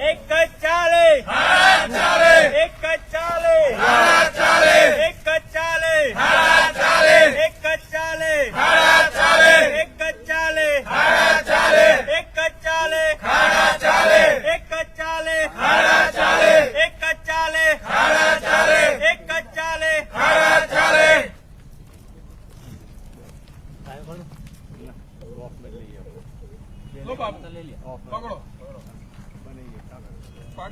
એક જ ચાલે. ચાલે. એક જ ચાલે. ચાલે. એક જ ચાલે. ચાલે. એક જ ચાલે. ચાલે. એક જ ચાલે. ચાલે. એક જ ચાલે. ચાલે ચાલે ચાલે એક જ ચાલે ચાલે એક જ ચાલે ચાલે લો બાપુ પકડો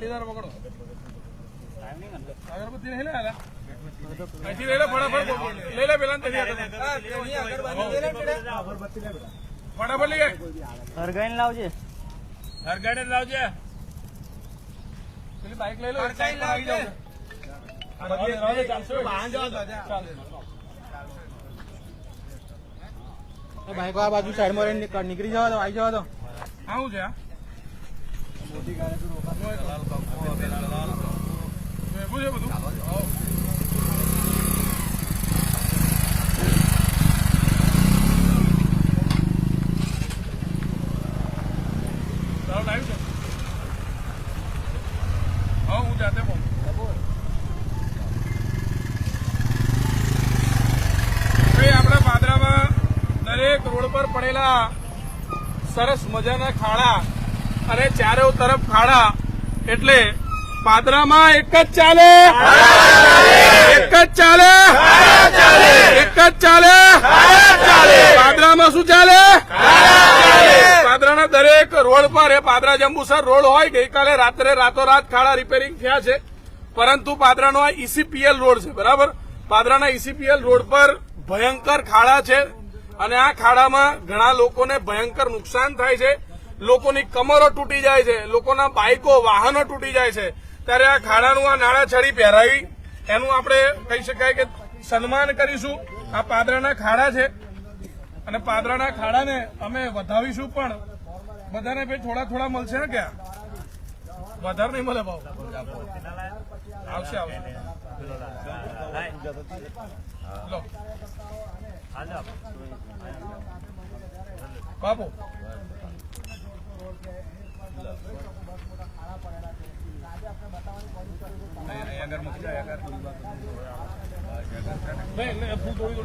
પાટીદાર પકડો. અગરબત્તી નહીં લે આલા અહીંથી લઈ લે ફટાફટ લઈ લે પેલા. ફટાફટ લઈ જાય હરગાઈને લાવજે. હરગાઈ લાવજે. પેલી બાઈક લઈ લો હરગાઈ લાવી ચાલે. બાઈકો આ બાજુ સાઈડમાં રહીને નીકળી જવા દો આવી જવા દો આવું છે પડેલા સરસ મજાના ખાડા અને ચારો તરફ ખાડા એટલે પાદરામાં એક જ ચાલે. એક જ ચાલે. એક જ ચાલે. પાદરામાં શું ચાલે? પાદરાના દરેક રોડ પર, એ પાદરા જંબુસર રોડ હોય, ગઈકાલે રાત્રે રાતોરાત ખાડા રિપેરિંગ થયા છે. પરંતુ પાદરાનો આ ઈસીપીએલ રોડ છે, બરાબર? પાદરાના ઈસીપીએલ રોડ પર ભયંકર ખાડા છે અને આ ખાડામાં ઘણા લોકોને ભયંકર નુકસાન થાય છે. લોકોની કમરો તૂટી જાય છે. લોકોના બાઇકો વાહનો તૂટી જાય છે. ત્યારે આ ખાડાનું આ નાળા છડી પહેરાવી, એનું આપણે કહી શકાય કે સન્માન કરીશું. આ પાદરાના ખાડા છે. અને પાદરાના ખાડાને અમે વધાવીશું પણ બધાને ભાઈ થોડા થોડા મળશે ને ક્યાં? વધારે નહીં મળે ભાવ. આવશે આવશે. બાપુ. નહીં નહીં. ફૂલ થોડી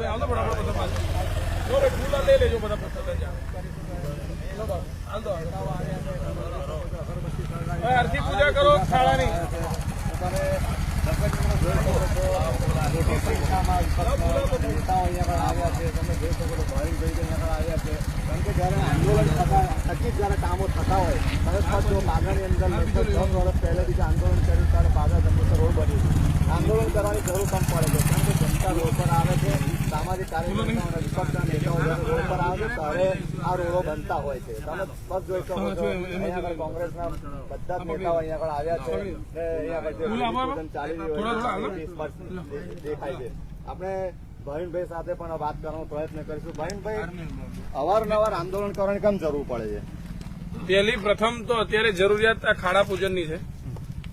અહીંયા આવ્યા છે તમે જોઈ શકો તો ભાવિકભાઈ અહીંયા આવ્યા છે. કારણ કે જયારે આંદોલન થકી જ્યારે કામો થતા હોય ખરેખર જો બાગાની અંદર લગભગ દસ વર્ષ પહેલેથી જે આંદોલન કર્યું ત્યારે બાગા જંબુસર રોડ બન્યું આંદોલન કરવાની જરૂર પણ પડે છે કારણ કે જનતા રોડ પર આવે છે સામાજિક કાર્યકર્તાઓના વિપક્ષના નેતાઓ રોડ પર આવે છે ત્યારે આ રોડો બનતા હોય છે. તમે બસ જોઈ શકો છો અહીંયા આગળ કોંગ્રેસના બધા જ નેતાઓ અહીંયા આગળ આવ્યા છે ને અહીંયા આગળ જે ચાલી રહ્યું હોય દેખાય છે. આપણે ભાવિનભાઈ સાથે પણ વાત કરવાનો પ્રયત્ન કરીશું. ભાવિનભાઈ અવારનવાર આંદોલન કરવાની કેમ જરૂર પડે છે? પહેલી પ્રથમ તો અત્યારે જરૂરિયાત આ ખાડા પૂજનની છે.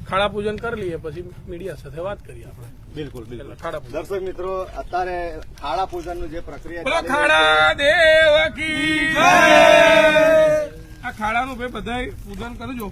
ખાડા પૂજન કરી લઈએ પછી મીડિયા સાથે વાત કરીએ આપણે. બિલકુલ બિલકુલ. ખાડા પૂજન. દર્શક મિત્રો અત્યારે ખાડા પૂજનનું જે પ્રક્રિયા ખાડા દેવ આ ખાડાનું ભાઈ બધાય પૂજન કરજો.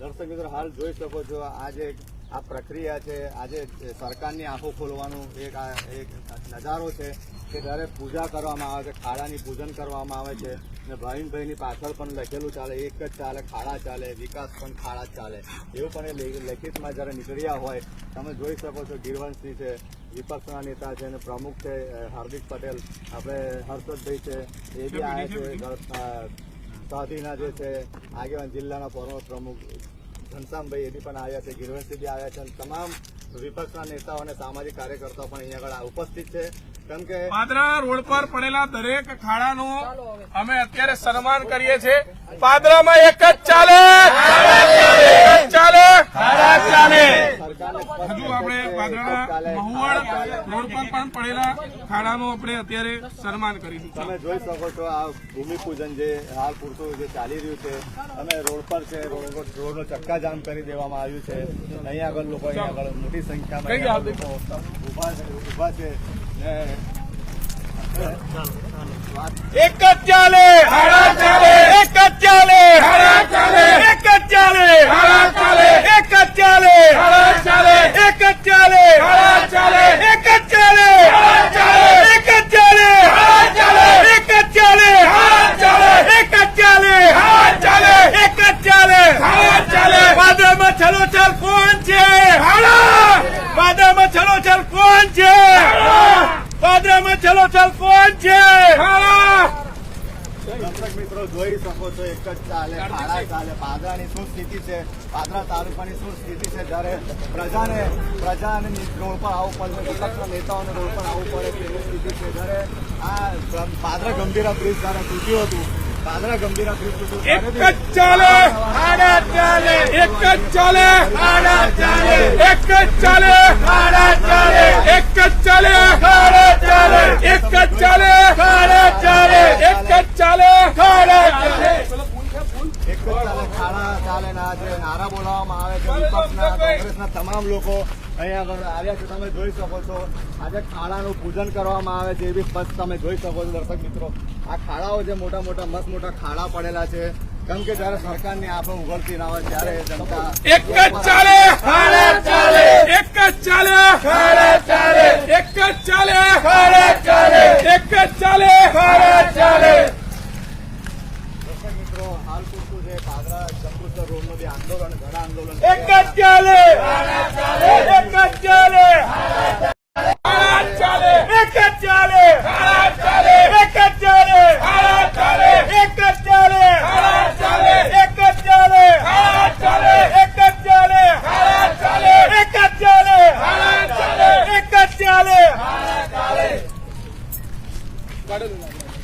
દર્શક મિત્રો હાલ જોઈ શકો છો આ જે આ પ્રક્રિયા છે આજે સરકારની આંખો ખોલવાનું એક આ એક નજારો છે કે જ્યારે પૂજા કરવામાં આવે છે ખાડાની પૂજન કરવામાં આવે છે ને ભાઈનભાઈની પાછળ પણ લખેલું ચાલે એક જ ચાલે ખાડા ચાલે વિકાસ પણ ખાડા ચાલે. એવું પણ એ લેખિતમાં જ્યારે નીકળ્યા હોય તમે જોઈ શકો છો ગીરવંશસિંહ છે વિપક્ષના નેતા છે અને પ્રમુખ છે હાર્દિક પટેલ આપણે હર્ષદભાઈ છે એ બી આવ્યા છે સાધીના જે છે આગેવાન જિલ્લાના પૂર્વ પ્રમુખ ઘનશ્યામભાઈ એ બી પણ આવ્યા છે ગીરવંશી બી આવ્યા છે અને તમામ વિપક્ષના નેતાઓ અને સામાજિક કાર્યકર્તાઓ પણ અહીંયા આગળ ઉપસ્થિત છે. કેમ કે પાદરા રોડ પર પડેલા દરેક ખાડાનું અમે અત્યારે સન્માન કરીએ છીએ. પાદરામાં એક જ ચાલે. એક જ ચાલે. ચાલે સરકારને સ્પષ્ટ હજુ આપણે પાદરાના ચાલે, રોડ પર પણ પડેલા ખાડાનું આપણે અત્યારે સન્માન કરીશું. તમે જોઈ શકો છો આ ભૂમિપૂજન જે હાલ પૂરતું જે ચાલી રહ્યું છે. અને રોડ પર છે રોડ ચક્કા ચક્કાજામ કરી દેવામાં આવ્યું છે. અહીંયા આગળ લોકો અહીંયા આગળ મોટી સંખ્યામાં ઊભા છે. ને એક જ ચાલે ખાડા ચાલે એક જ ચાલે ખાડા ચાલે એક જ ચાલે એક જ ચાલે એક જ ચાલે એક જ ચાલે એક જ ચાલે ખાડા ચાલે એક જ ચાલે ખાડા ચાલે એક જ ચાલે ખાડા ચાલે એક જ ચાલે ખાડા ચાલે વાદળમાં છલોછલ કોણ છે ખાડા વાદળમાં છલોછલ કોણ છે વાદળમાં છલોછલ કોણ છે ખાડા દર્શક મિત્રો જોઈ જ ચાલે, ખાડા ચાલે પાદરાની શું સ્થિતિ છે? પાદરા તાલુકાની શું સ્થિતિ છે? જ્યારે પ્રજાને પ્રજાને રોડ પર આવવું પડે વિપક્ષના નેતાઓને રોડ પર આવવું પડે તેવી સ્થિતિ છે. જ્યારે આ પાદરા ગંભીરા બ્રિજ જ્યારે તૂટ્યું હતું, પાદરા ગંભીરા બ્રિજ તૂટ્યું એક જ ચાલે, ખાડા ચાલે, એક જ ચાલે, ખાડા ચાલે, એક જ ચાલે ચાલે, એક જ ચાલે ચાલે, એક જ ચાલે ચાલે, એક જ ચાલે, ખાડા ચાલે. ખાડા ચાલે ના છે નારા બોલાવવામાં આવે છે વિપક્ષના કોંગ્રેસના તમામ લોકો અહીંયા આગળ આવ્યા છે. તમે જોઈ શકો છો આજે ખાડાનું પૂજન કરવામાં આવે છે એવી સ્પષ્ટ તમે જોઈ શકો છો દર્શક મિત્રો. આ ખાડાઓ જે મોટા મોટા મસ્ત મોટા ખાડા પડેલા છે. કેમ કે જયારે સરકારની આપણે ઉઘડતી ના હોય ત્યારે જનતા એક જ ચાલે ખાડા ચાલે. એક જ ચાલે ખાડા ચાલે. એક જ ચાલે ખાડા ચાલે. એક જ ચાલે ખાડા ચાલે દર્શક મિત્રો હાલ પૂરતું છે પાદરા જંબુસર રોડનું જે આંદોલન ઘણા આંદોલન એક જ ચાલે. એક જ ચાલે ખાડા ચાલે એક જ ચાલે ખાડા ચાલે એક જ ચાલે ખાડા ચાલે એક જ ચાલે ખાડા ચાલે એક જ ચાલે ખાડા ચાલે એક જ ચાલે ખાડા ચાલે એક જ ચાલે ખાડા ચાલે એક જ ચાલે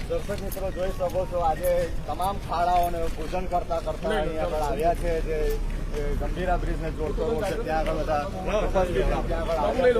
દર્શક મિત્રો જોઈ શકો છો આજે તમામ ખાડાઓને ભોજન કરતા કરતા અહીં આગળ આવ્યા છે જે ગંભીરા બ્રિજ ને જોડતો છે ત્યાં આગળ બધા ત્યાં આગળ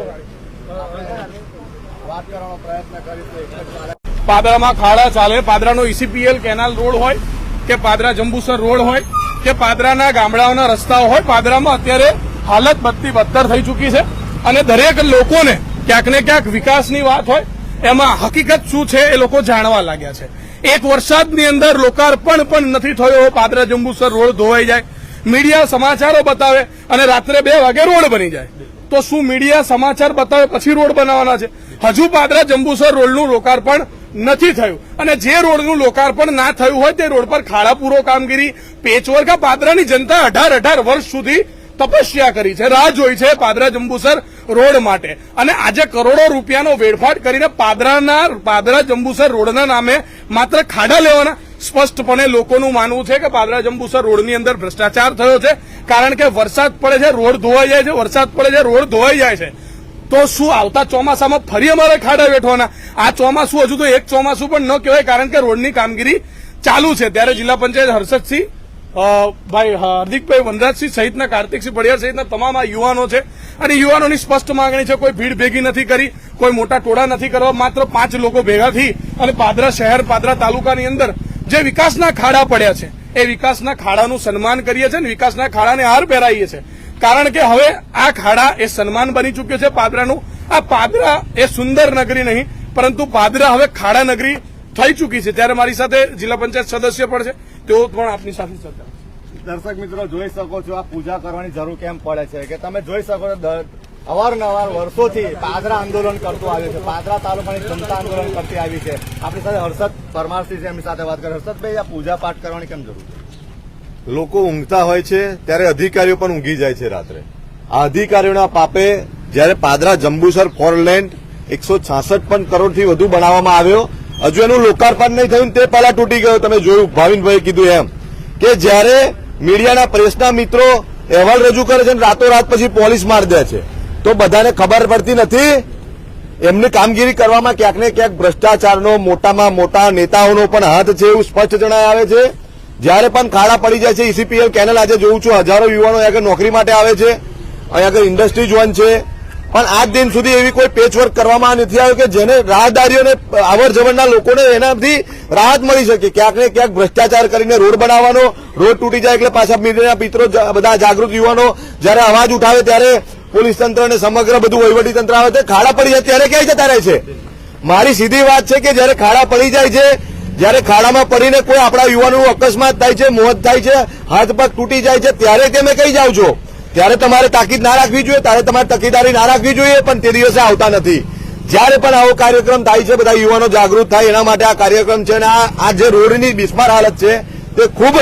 વાત કરવાનો પ્રયત્ન કરીશું એક જ ચાલે પાદરામાં ખાડા ચાલે પાદરાનો ઈસીપીએલ કેનાલ રોડ હોય કે પાદરા જંબુસર રોડ હોય કે પાદરાના ગામડાઓના રસ્તાઓ હોય પાદરામાં અત્યારે હાલત બત્તી બદતર થઈ ચૂકી છે. અને દરેક લોકોને ક્યાંક ને ક્યાંક વિકાસની વાત હોય એમાં હકીકત શું છે એ લોકો જાણવા લાગ્યા છે. એક વરસાદની અંદર લોકાર્પણ પણ નથી થયો, પાદરા જંબુસર રોડ ધોવાઈ જાય, મીડિયા સમાચારો બતાવે અને રાત્રે બે વાગે રોડ બની જાય. તો શું મીડિયા સમાચાર બતાવે, પછી રોડ બનાવવાના છે? હજુ પાદરા જંબુસર રોડનું લોકાર્પણ નથી થયું. અને જે રોડનું લોકાર્પણ ના થયું હોય તે રોડ પર ખાડાપૂરો કામગીરી પેચવર્ક પાદરાની જનતા અઢાર અઢાર વર્ષ સુધી તપસ્યા કરી છે. રાહ જોઈ છે પાદરા જંબુસર રોડ માટે. અને આજે કરોડો રૂપિયાનો વેડફાટ કરીને પાદરાના, પાદરા જંબુસર રોડના નામે માત્ર ખાડા લેવાના. સ્પષ્ટપણે લોકોનું માનવું છે કે પાદરા જંબુસર રોડની અંદર ભ્રષ્ટાચાર થયો છે. કારણ કે વરસાદ પડે છે, રોડ ધોવાઈ જાય છે, વરસાદ પડે છે, રોડ ધોવાઈ જાય છે. તો શું આવતા ચોમાસામાં ફરી અમારે ખાડા વેઠવાના? આ ચોમાસું હજુ તો એક ચોમાસું પણ ન કહેવાય, કારણ કે રોડની કામગીરી ચાલુ છે. ત્યારે જિલ્લા પંચાયત હર્ષદસિંહ ભાઈ હાર્દિકભાઈ વનરાજસિંહ સહિતના કાર્તિકસિંહ પડિયાર સહિતના તમામ આ યુવાનો છે અને યુવાનોની સ્પષ્ટ માંગણી છે, કોઈ ભીડ ભેગી નથી કરી, કોઈ મોટા ટોળા નથી કરવા, માત્ર પાંચ લોકો ભેગા થઈ અને પાદરા શહેર, પાદરા તાલુકાની અંદર જે વિકાસના ખાડા પડ્યા છે, એ વિકાસના ખાડાનું સન્માન કરીએ છીએ અને વિકાસના ખાડાને હાર પહેરાઈએ છીએ. કારણ કે હવે આ ખાડા એ સન્માન બની ચૂક્યો છે પાદરાનું. આ પાદરા એ સુંદર નગરી નહીં, પરંતુ પાદરા હવે ખાડા નગરી થઈ ચૂકી છે. ત્યારે મારી સાથે જિલ્લા પંચાયત સદસ્ય પણ છે. તેઓ પણ આપની સાથે ચર્ચા દર્શક મિત્રો જોઈ શકો છો આ પૂજા કરવાની જરૂર કેમ પડે છે કે તમે જોઈ શકો છો અવારનવાર વર્ષોથી પાદરા આંદોલન કરતું આવ્યું છે. પાદરા તાલુકાની જનતા આંદોલન કરતી આવી છે. આપણી સાથે હર્ષદ પરમારસિંહ છે એમની સાથે વાત કરી. હર્ષદભાઈ આ પૂજા પાઠ કરવાની કેમ જરૂર છે? લોકો ઊંઘતા હોય છે ત્યારે અધિકારીઓ પણ ઊંઘી જાય છે રાત્રે. આ અધિકારીઓના પાપે જ્યારે પાદરા જંબુસર ફોર લેન્ડ એકસો છાસઠ પણ કરોડથી વધુ બનાવવામાં આવ્યો હજુ એનું લોકાર્પણ નહીં થયું તે પહેલા તૂટી ગયો. તમે જોયું ભાવિનભાઈ કીધું એમ કે જ્યારે મીડિયાના પ્રેસના મિત્રો અહેવાલ રજૂ કરે છે રાતોરાત પછી પોલીસ માર દે છે, તો બધાને ખબર પડતી નથી એમની કામગીરી કરવામાં ક્યાંક ને ક્યાંક ભ્રષ્ટાચારનો, મોટામાં મોટા નેતાઓનો પણ હાથ છે એવું સ્પષ્ટ જણાય આવે છે. જ્યારે પણ ખાડા પડી જાય છે ઈસીપીએલ કેનલ આજે જોઉં છું, હજારો યુવાનો અહીંયા નોકરી માટે આવે છે. અહીંયા આગળ ઇન્ડસ્ટ્રી ઝોન છે પણ આજ દિન સુધી એવી કોઈ પેચવર્ક કરવામાં નથી આવ્યું કે જેને રાહદારીઓને અવર જવરના લોકોને એનાથી રાહત મળી શકે. ક્યાંક ને ક્યાંક ભ્રષ્ટાચાર કરીને રોડ બનાવવાનો, રોડ તૂટી જાય એટલે પાછા મીડિયાના પિત્રો બધા જાગૃત યુવાનો જ્યારે અવાજ ઉઠાવે ત્યારે પોલીસ તંત્ર અને સમગ્ર બધું વહીવટી તંત્ર આવે છે. ખાડા પડી જાય ત્યારે ક્યાંય જતા રહે છે? મારી સીધી વાત છે કે જ્યારે ખાડા પડી જાય છે, જ્યારે ખાડામાં પડીને કોઈ આપણા યુવાનોનું અકસ્માત થાય છે, મોત થાય છે, હાથ પગ તૂટી જાય છે, ત્યારે તમે કઈ જાઓ છો? ત્યારે તમારે તાકીદ ના રાખવી જોઈએ ત્યારે તમારે તકેદારી ના રાખવી જોઈએ પણ તે દિવસે આવતા નથી. જ્યારે પણ આવો કાર્યક્રમ થાય છે બધા યુવાનો જાગૃત થાય એના માટે આ કાર્યક્રમ છે અને આ જે રોડની બિસ્માર હાલત છે તે ખૂબ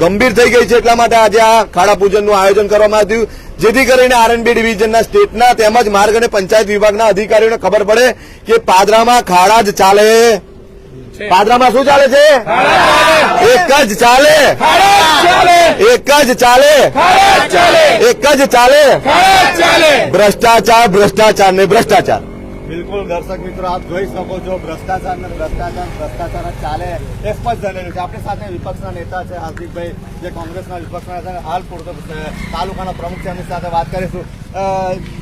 ગંભીર થઈ ગઈ છે એટલા માટે આજે આ ખાડા પૂજનનું આયોજન કરવામાં આવ્યું જેથી કરીને આરએનબી ડિવિઝનના સ્ટેટના તેમજ માર્ગ અને પંચાયત વિભાગના અધિકારીઓને ખબર પડે કે પાદરામાં ખાડા જ ચાલે. પાદરામાં શું ચાલે છે? એક જ ચાલે. એક જ ચાલે. એક જ ચાલે? ભ્રષ્ટાચાર ભ્રષ્ટાચાર ને ભ્રષ્ટાચાર. બિલકુલ દર્શક મિત્રો આપ જોઈ શકો છો ભ્રષ્ટાચાર ને ભ્રષ્ટાચાર ભ્રષ્ટાચાર ચાલે. એ સ્પષ્ટ જણાવ્યું છે. આપણી સાથે વિપક્ષના નેતા છે હાર્દિકભાઈ જે કોંગ્રેસના વિપક્ષના નેતા હાલ પૂરતો તાલુકાના પ્રમુખ છે. એમની સાથે વાત કરીશું.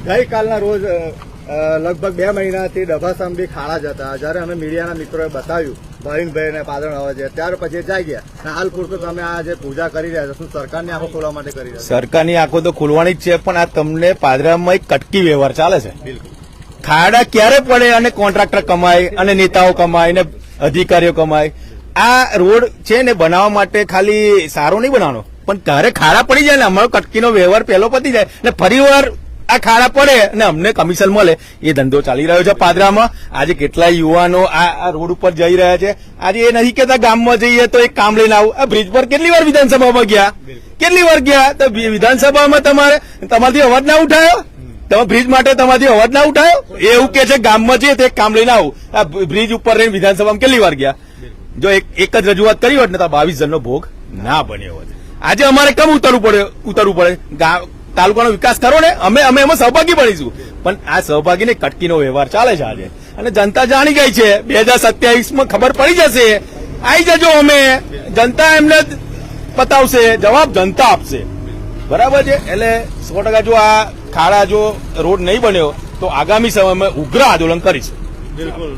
ગઈકાલના રોજ લગભગ બે મહિનાથી ડભાસામ બી ખાડા જતા. જ્યારે અમે મીડિયાના મિત્રોએ બતાવ્યું ભાવિનભાઈ ને પાદરણ આવે છે. ત્યાર પછી જાય ગયા. અને હાલ પૂરતું તમે આ જે પૂજા કરી રહ્યા છો શું સરકારની આંખો ખોલવા માટે કરી રહ્યા સરકારની આંખો તો ખોલવાની જ છે પણ આ તમને પાદરામાં એક કટકી વ્યવહાર ચાલે છે. બિલકુલ. ખાડા ક્યારે પડે અને કોન્ટ્રાક્ટર કમાય અને નેતાઓ કમાય અને અધિકારીઓ કમાય? આ રોડ છે ને બનાવવા માટે ખાલી સારો નહીં બનાવવાનો પણ ત્યારે ખાડા પડી જાય ને અમારો કટકીનો વ્યવહાર પહેલો પતી જાય ને ફરીવાર આ ખાડા પડે અને અમને કમિશન મળે. એ ધંધો ચાલી રહ્યો છે પાદરામાં. આજે કેટલાય યુવાનો આ રોડ ઉપર જઈ રહ્યા છે. આજે એ નથી કેતા ગામમાં જઈએ તો એક કામ લઈને આવું. આ બ્રિજ પર કેટલી વાર વિધાનસભામાં ગયા? કેટલી વાર ગયા? તો વિધાનસભામાં તમારે, તમારાથી અવાજ ના ઉઠાયો? તમે બ્રિજ માટે તમારાથી અવાજ ના ઉઠાયો? એવું કે છે ગામમાં જઈએ તો એક કામ લઈને આવું. આ બ્રિજ ઉપર રહીને વિધાનસભામાં કેટલી વાર ગયા? જો એક એક જ રજૂઆત કરી હોત ને તો બાવીસ જણનો ભોગ ના બન્યો હોત. આજે અમારે કેમ ઉતરવું પડે ઉતરવું પડે? તાલુકાનો વિકાસ કરો ને, અમે અમે એમાં સહભાગી બનીશું. પણ આ સહભાગીને કટકીનો વ્યવહાર ચાલે છે આજે. અને જનતા જાણી ગઈ છે, બે હજાર ખબર પડી જશે. આવી જજો અમે. જનતા એમને પતાવશે, જવાબ જનતા આપશે. બરાબર છે? એટલે સો ટકા જો આ ખાડા જો રોડ નહીં બન્યો, તો આગામી સમયમાં ઉગ્ર આંદોલન કરીશું. બિલકુલ.